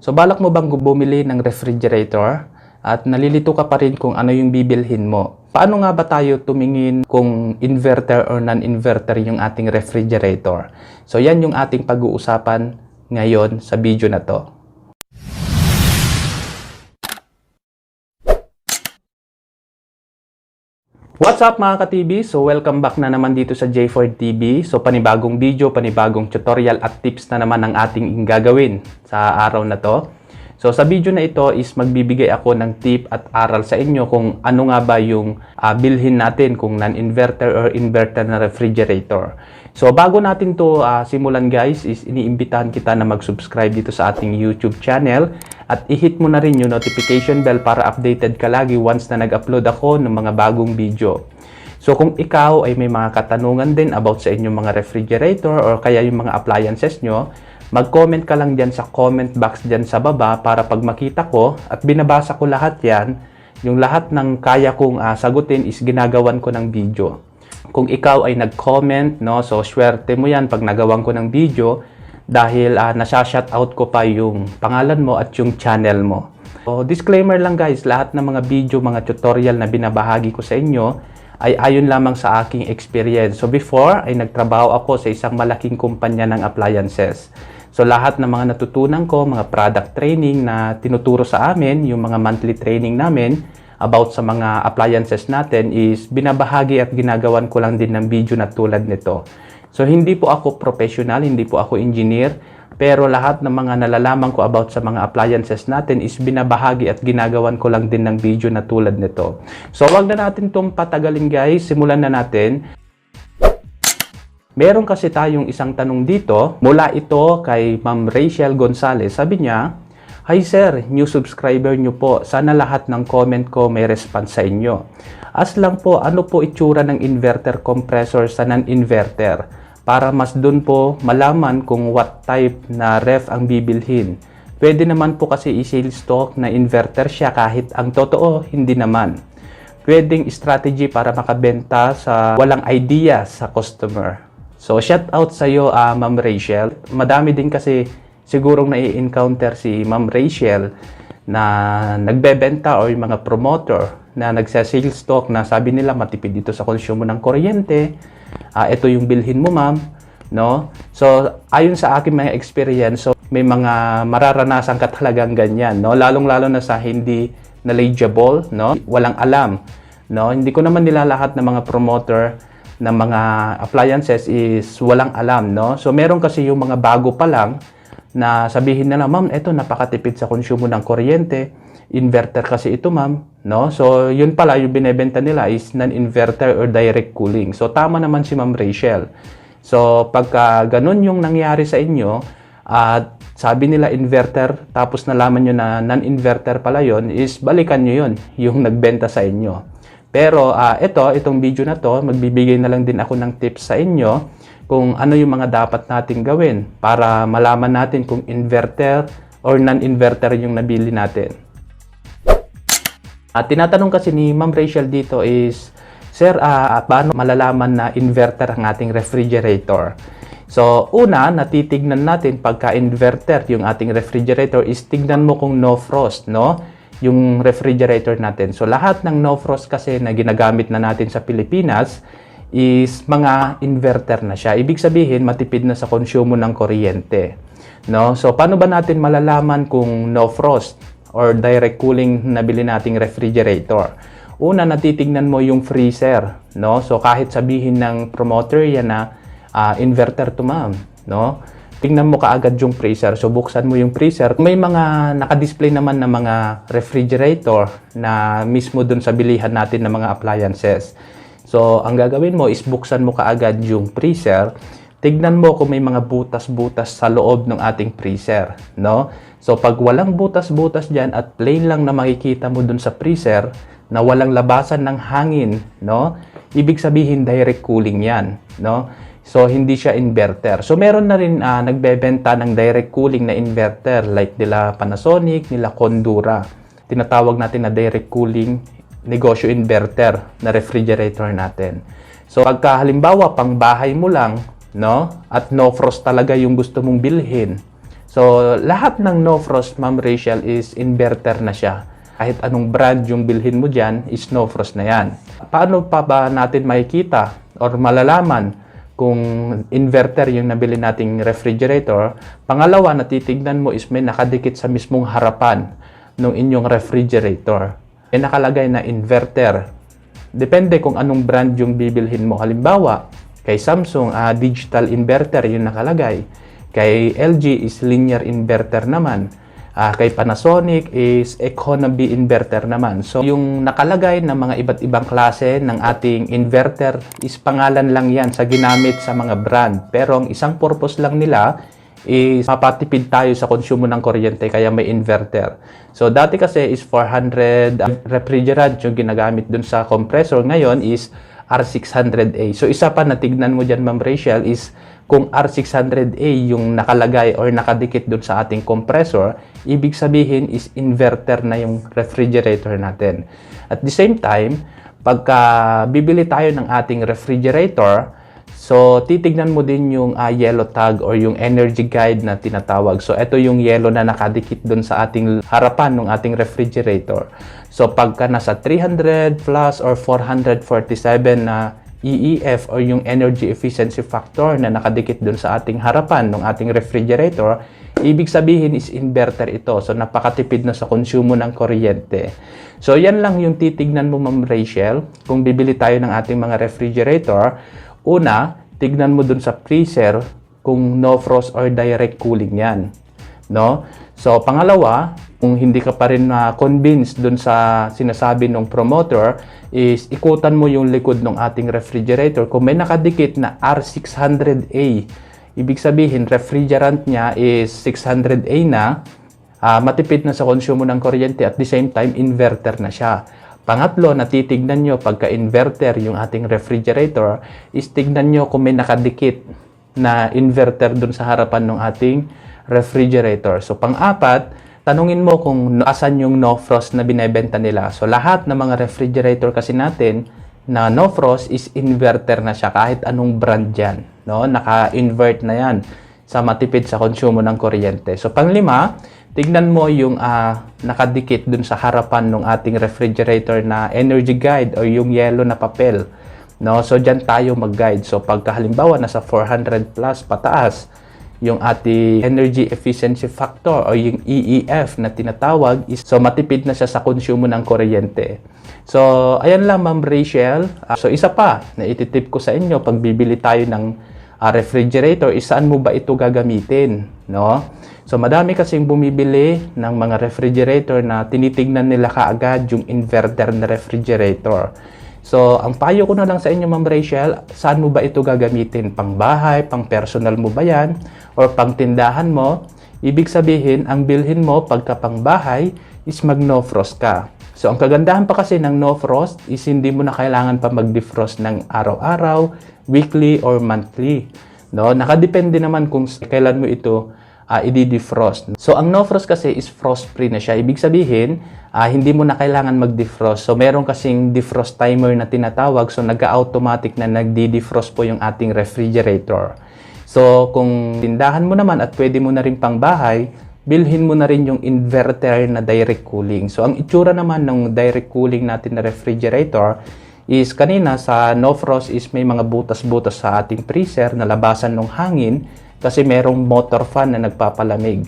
So balak mo bang bumili ng refrigerator at nalilito ka pa rin kung ano yung bibilhin mo? Paano nga ba tayo tumingin kung inverter or non-inverter yung ating refrigerator? So yan yung ating pag-uusapan ngayon sa video na to. What's up mga ka-TV? So welcome back na naman dito sa J4 TV. So panibagong video, panibagong tutorial at tips na naman ang ating gagawin sa araw na to. So sa video na ito is magbibigay ako ng tip at aral sa inyo kung ano nga ba yung ah, bilhin natin kung non-inverter or inverter na refrigerator. So bago natin to ah, simulan guys is iniimbitahan kita na mag-subscribe dito sa ating YouTube channel at i-hit mo na rin yung notification bell para updated ka lagi once na nag-upload ako ng mga bagong video. So kung ikaw ay may mga katanungan din about sa inyong mga refrigerator or kaya yung mga appliances nyo, mag-comment ka lang dyan sa comment box dyan sa baba para pag makita ko at binabasa ko lahat yan, yung lahat ng kaya kong ah, sagutin is ginagawan ko ng video. Kung ikaw ay nag-comment, no, so swerte mo yan pag nagawan ko ng video dahil uh, nasya-shoutout ko pa yung pangalan mo at yung channel mo. So, disclaimer lang guys, lahat ng mga video, mga tutorial na binabahagi ko sa inyo ay ayon lamang sa aking experience. So before ay nagtrabaho ako sa isang malaking kumpanya ng appliances. So lahat ng mga natutunan ko, mga product training na tinuturo sa amin, yung mga monthly training namin about sa mga appliances natin is binabahagi at ginagawan ko lang din ng video na tulad nito. So hindi po ako professional, hindi po ako engineer, pero lahat ng mga nalalaman ko about sa mga appliances natin is binabahagi at ginagawan ko lang din ng video na tulad nito. So wag na natin tong patagalin guys, simulan na natin. Meron kasi tayong isang tanong dito, mula ito kay Ma'am Rachel Gonzalez. Sabi niya, Hi sir, new subscriber nyo po. Sana lahat ng comment ko may response sa inyo. As lang po, ano po itsura ng inverter compressor sa non-inverter? Para mas dun po malaman kung what type na ref ang bibilhin. Pwede naman po kasi i-sales stock na inverter siya kahit ang totoo, hindi naman. Pwedeng strategy para makabenta sa walang idea sa customer. So, shout out sa iyo, ah, Ma'am Rachel. Madami din kasi sigurong nai-encounter si Ma'am Rachel na nagbebenta o yung mga promoter na nagsa-sales stock na sabi nila matipid dito sa konsumo ng kuryente. Ah, ito yung bilhin mo, ma'am. No? So, ayon sa aking mga experience, so, may mga mararanasan ka talagang ganyan, no? Lalong-lalo na sa hindi knowledgeable, no? Walang alam, no? Hindi ko naman nila lahat ng mga promoter ng mga appliances is walang alam, no? So, meron kasi yung mga bago pa lang na sabihin nila, ma'am, eto napakatipid sa konsumo ng kuryente. Inverter kasi ito, ma'am, no? So, yun pala yung binebenta nila is non-inverter or direct cooling. So, tama naman si Ma'am Rachel. So, pagka ganun yung nangyari sa inyo, at sabi nila inverter, tapos nalaman nyo na non-inverter pala yon is balikan nyo yun, yung nagbenta sa inyo. Pero ah, ito, itong video na to, magbibigay na lang din ako ng tips sa inyo kung ano yung mga dapat nating gawin para malaman natin kung inverter or non-inverter yung nabili natin. At tinatanong kasi ni Ma'am Rachel dito is, Sir, ah, paano malalaman na inverter ang ating refrigerator? So, una, natitignan natin pagka inverter yung ating refrigerator is tignan mo kung no frost, no? Yung refrigerator natin. So, lahat ng no frost kasi na ginagamit na natin sa Pilipinas is mga inverter na siya. Ibig sabihin, matipid na sa konsumo ng kuryente. No? So, paano ba natin malalaman kung no frost or direct cooling na bili nating refrigerator? Una, natitignan mo yung freezer. No? So, kahit sabihin ng promoter yan na ah, inverter to ma'am, no? Tingnan mo kaagad yung freezer. So, buksan mo yung freezer. May mga nakadisplay naman na mga refrigerator na mismo dun sa bilihan natin ng mga appliances. So, ang gagawin mo is buksan mo kaagad yung freezer. Tignan mo kung may mga butas-butas sa loob ng ating freezer, no? So, pag walang butas-butas dyan at plain lang na makikita mo dun sa freezer na walang labasan ng hangin, no? Ibig sabihin direct cooling yan, no? So, hindi siya inverter. So, meron na rin ah, nagbebenta ng direct cooling na inverter like nila Panasonic, nila Condura. Tinatawag natin na direct cooling negosyo inverter na refrigerator natin. So, pagka halimbawa pang bahay mo lang, no? At no frost talaga yung gusto mong bilhin, So, lahat ng no frost, Ma'am Rachel, is inverter na siya. Kahit anong brand yung bilhin mo dyan, is no frost na yan. Paano pa ba natin makikita or malalaman kung inverter yung nabili nating refrigerator? Pangalawa, na titignan mo is may nakadikit sa mismong harapan ng inyong refrigerator. May nakalagay na inverter. Depende kung anong brand yung bibilhin mo. Halimbawa, kay Samsung, ah, digital inverter yung nakalagay. Kay LG is linear inverter naman. Ah, kay Panasonic is economy inverter naman. So, yung nakalagay na mga iba't ibang klase ng ating inverter is pangalan lang yan sa ginamit sa mga brand. Pero ang isang purpose lang nila is mapatipid tayo sa konsumo ng kuryente kaya may inverter. So dati kasi is 400 refrigerant yung ginagamit dun sa compressor. Ngayon is R600A. So isa pa na tignan mo dyan Ma'am Rachel is kung R600A yung nakalagay or nakadikit dun sa ating compressor, ibig sabihin is inverter na yung refrigerator natin. At the same time, pagka bibili tayo ng ating refrigerator, So, titignan mo din yung ah, yellow tag or yung energy guide na tinatawag. So, ito yung yellow na nakadikit dun sa ating harapan ng ating refrigerator. So, pagka nasa 300 plus or 447 na EEF or yung energy efficiency factor na nakadikit dun sa ating harapan ng ating refrigerator, ibig sabihin is inverter ito. So, napakatipid na sa konsumo ng kuryente. So, yan lang yung titignan mo, Ma'am Rachel, kung bibili tayo ng ating mga refrigerator. Una, tignan mo dun sa freezer kung no frost or direct cooling yan. No? So, pangalawa, kung hindi ka pa rin na convinced dun sa sinasabi ng promoter, is ikutan mo yung likod ng ating refrigerator. Kung may nakadikit na R600A, ibig sabihin, refrigerant niya is 600A na, ah, matipid na sa konsumo ng kuryente at the same time, inverter na siya. Pangatlo, natitignan nyo pagka-inverter yung ating refrigerator, is tignan nyo kung may nakadikit na inverter dun sa harapan ng ating refrigerator. So, pang-apat, tanungin mo kung asan yung no frost na binebenta nila. So, lahat ng mga refrigerator kasi natin na no frost is inverter na siya kahit anong brand yan. No? Naka-invert na yan sa matipid sa konsumo ng kuryente. So, panglima, tignan mo yung ah, nakadikit dun sa harapan ng ating refrigerator na energy guide o yung yellow na papel. No? So, dyan tayo mag-guide. So, pagka halimbawa nasa 400 plus pataas, yung ating energy efficiency factor o yung EEF na tinatawag is so matipid na siya sa konsumo ng kuryente. So, ayan lang Ma'am Rachel. Ah, so, isa pa na ititip ko sa inyo pag bibili tayo ng ah, refrigerator, is saan mo ba ito gagamitin, no? So, madami kasing bumibili ng mga refrigerator na tinitignan nila kaagad yung inverter na refrigerator. So, ang payo ko na lang sa inyo, Ma'am Rachel, saan mo ba ito gagamitin? Pang bahay, pang personal mo ba yan? Or pang tindahan mo? Ibig sabihin, ang bilhin mo pagka pang bahay is mag no frost ka. So, ang kagandahan pa kasi ng no frost is hindi mo na kailangan pa mag-defrost ng araw-araw, weekly, or monthly. No? Nakadepende naman kung kailan mo ito uh, i-defrost. So, ang no frost kasi is frost-free na siya. Ibig sabihin, ah, hindi mo na kailangan mag-defrost. So, meron kasing defrost timer na tinatawag. So, nag-automatic na nagdi-defrost po yung ating refrigerator. So, kung tindahan mo naman at pwede mo na rin pang bahay, bilhin mo na rin yung inverter na direct cooling. So, ang itsura naman ng direct cooling natin na refrigerator is kanina sa no frost is may mga butas-butas sa ating freezer na labasan ng hangin kasi merong motor fan na nagpapalamig.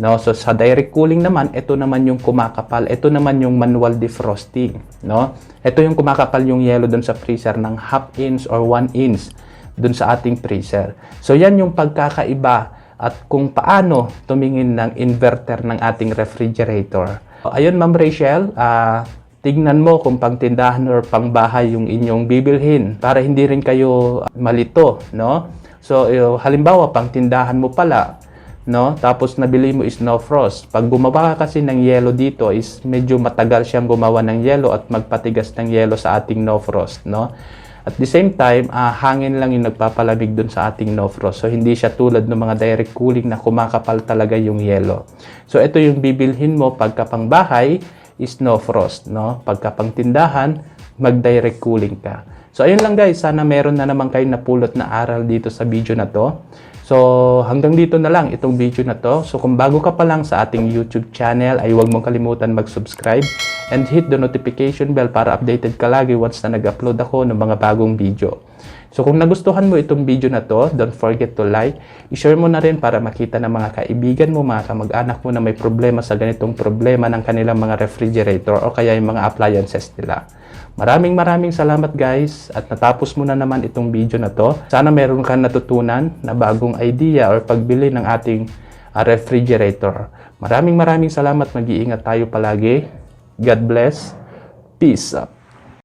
No, so sa direct cooling naman, ito naman yung kumakapal. Ito naman yung manual defrosting, no? Ito yung kumakapal yung yellow doon sa freezer ng half inch or 1 inch doon sa ating freezer. So yan yung pagkakaiba at kung paano tumingin ng inverter ng ating refrigerator. Ayun Ma'am Rachel, ah tignan mo kung pang tindahan or pang bahay yung inyong bibilhin para hindi rin kayo malito, no? So, uh, halimbawa, pang tindahan mo pala, no? Tapos nabili mo is no frost. Pag gumawa ka kasi ng yellow dito is medyo matagal siyang gumawa ng yellow at magpatigas ng yellow sa ating no frost, no? At the same time, ah, hangin lang yung nagpapalamig dun sa ating no frost. So, hindi siya tulad ng mga direct cooling na kumakapal talaga yung yellow. So, ito yung bibilhin mo pagka pang bahay is no frost, no? Pagka pang tindahan, mag-direct cooling ka. So, ayun lang guys. Sana meron na naman kayo napulot na aral dito sa video na to. So, hanggang dito na lang itong video na to. So, kung bago ka pa lang sa ating YouTube channel, ay huwag mong kalimutan mag-subscribe and hit the notification bell para updated ka lagi once na nag-upload ako ng mga bagong video. So, kung nagustuhan mo itong video na to, don't forget to like, i-share mo na rin para makita ng mga kaibigan mo, mga kamag-anak mo na may problema sa ganitong problema ng kanilang mga refrigerator o kaya yung mga appliances nila. Maraming maraming salamat guys at natapos mo na naman itong video na to. Sana meron kang natutunan na bagong idea or pagbili ng ating ah, refrigerator. Maraming maraming salamat. Mag-iingat tayo palagi. God bless. Peace up.